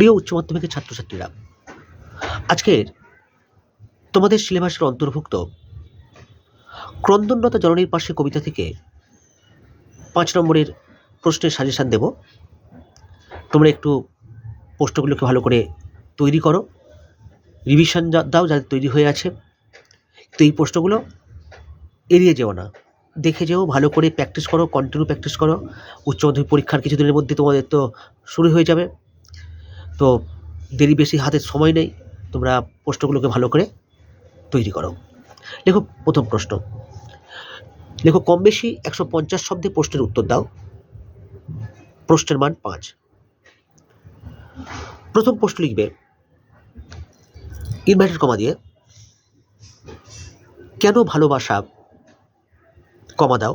প্রিয় উচ্চ মাধ্যমিকের ছাত্রছাত্রীরা, আজকের তোমাদের সিলেবাসের অন্তর্ভুক্ত ক্রন্দনরতা জননীর পাশে কবিতা থেকে পাঁচ নম্বরের প্রশ্নের সাজেশান দেব। তোমরা একটু প্রশ্নগুলোকে ভালো করে তৈরি করো। রিভিশন দাও যাদের তৈরি হয়ে আছে। তো এই প্রশ্নগুলো এড়িয়ে যেও না। দেখে যেও, ভালো করে প্র্যাকটিস করো কন্টিনিউ প্র্যাকটিস করো। উচ্চ মাধ্যমিক পরীক্ষার কিছুদিনের মধ্যে তোমাদের তো শুরু হয়ে যাবে। তো দেরি বেশি হাতে সময় নেই। তোমরা প্রশ্নগুলোকে ভালো করে তৈরি করো। লেখো প্রথম প্রশ্ন। লেখো কম বেশি একশো পঞ্চাশ শব্দে প্রশ্নের উত্তর দাও। প্রশ্নের মান পাঁচ। প্রথম প্রশ্ন লিখবে ইনভার্টেড কমা দিয়ে, কেন ভালোবাসা কমা দাও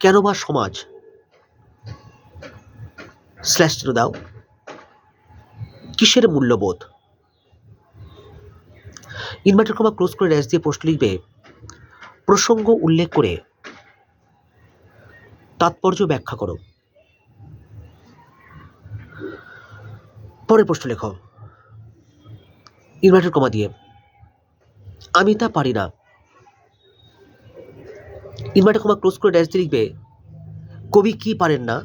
কেন বা সমাজ স্ল্যাশ দাও কিসের মূল্যবোধ? ইনভার্টার কমা ক্লোজ করে ড্যাশ দিয়ে প্রশ্ন লিখবে, প্রসঙ্গ উল্লেখ করে তাৎপর্য ব্যাখ্যা করো। পরে প্রশ্ন লেখো ইনভার্টার কমা দিয়ে, আমি তা পারি না। ইনভার্টার কমা ক্লোজ করে ড্যাশ দিয়ে লিখবে, কবি কি পারেন না?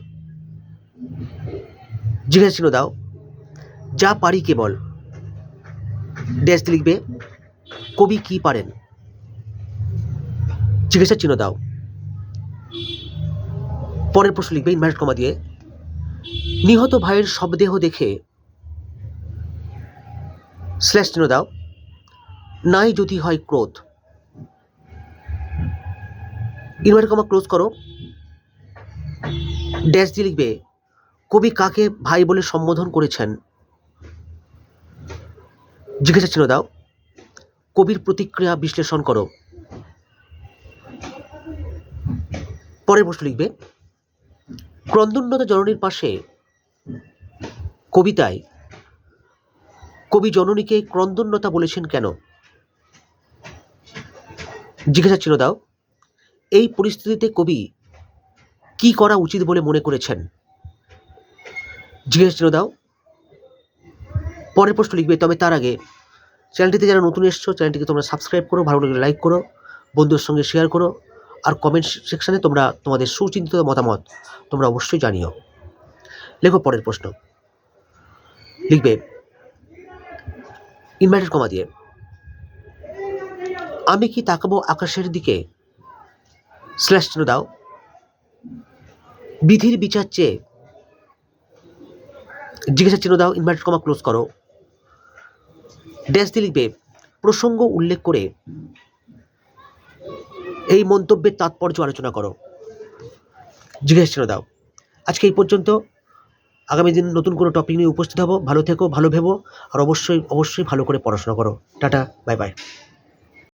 জিজ্ঞাসা চিহ্ন দাও। যা পারি কেবল। ড্যাশ লিখবে, কবি কি পারেন? জিজ্ঞাসা চিহ্ন দাও। পরের প্রশ্ন লিখবে ইনভার্ট কমা দিয়ে। নিহত ভাইয়ের শবদেহ দেখে স্ল্যাশ চিহ্ন দাও। নাই যদি হয় ক্রোধ। ইনভার্ট কমা ক্লোজ করো। ড্যাশ দিয়ে লিখবে, কবি কাকে ভাই বলে সম্বোধন করেছেন? জিজ্ঞাসা চিহ্ন দাও, কবির প্রতিক্রিয়া বিশ্লেষণ করো। পরের প্রশ্ন লিখবে, ক্রন্দনরতা জননীর পাশে কবিতায় কবি জননীকে ক্রন্দনরতা বলেছেন কেন? জিজ্ঞাসা চিহ্ন দাও, এই পরিস্থিতিতে কবি কি করা উচিত বলে মনে করেছেন? জিজ্ঞাসা চিহ্ন দাও। পরের প্রশ্ন লিখবে, তবে তার আগে চ্যানেলটিতে যারা নতুন এসছো, চ্যানেলটিকে তোমরা সাবস্ক্রাইব করো, ভালো লাগলে লাইক করো, বন্ধুদের সঙ্গে শেয়ার করো, আর কমেন্ট সেকশানে তোমরা তোমাদের সুচিন্তিত মতামত তোমরা অবশ্যই জানিও। লেখো পরের প্রশ্ন। লিখবে ইনভার্টেড কমা দিয়ে, আমি কি তাকাবো আকাশের দিকে? স্ল্যাশ চিহ্ন দাও। বিধির বিচার চেয়ে জিজ্ঞাসা চিহ্ন দাও ইনভার্টেড কমা ক্লোজ করো। ড্যাশ দিয়ে লিখবে, প্রসঙ্গ উল্লেখ করে এই মন্তব্যের তাৎপর্য আলোচনা করো। জিজ্ঞেস চিহ্ন দাও। আজকে এই পর্যন্ত। আগামী দিন নতুন কোনো টপিক নিয়ে উপস্থিত হব। ভালো থেকো, ভালো ভেবো, আর অবশ্যই অবশ্যই ভালো করে পড়াশোনা করো। Tata bye bye